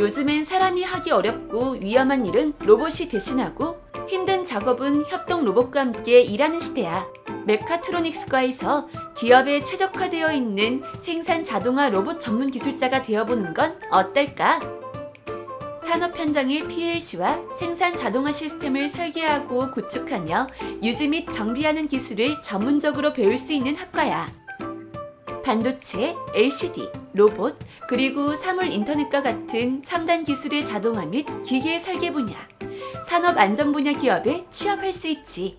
요즘엔 사람이 하기 어렵고 위험한 일은 로봇이 대신하고 힘든 작업은 협동 로봇과 함께 일하는 시대야. 메카트로닉스과에서 기업에 최적화되어 있는 생산 자동화 로봇 전문 기술자가 되어보는 건 어떨까? 산업 현장의 PLC와 생산 자동화 시스템을 설계하고 구축하며 유지 및 정비하는 기술을 전문적으로 배울 수 있는 학과야. 반도체, LCD, 로봇, 그리고 사물 인터넷과 같은 첨단 기술의 자동화 및 기계 설계 분야, 산업 안전 분야 기업에 취업할 수 있지.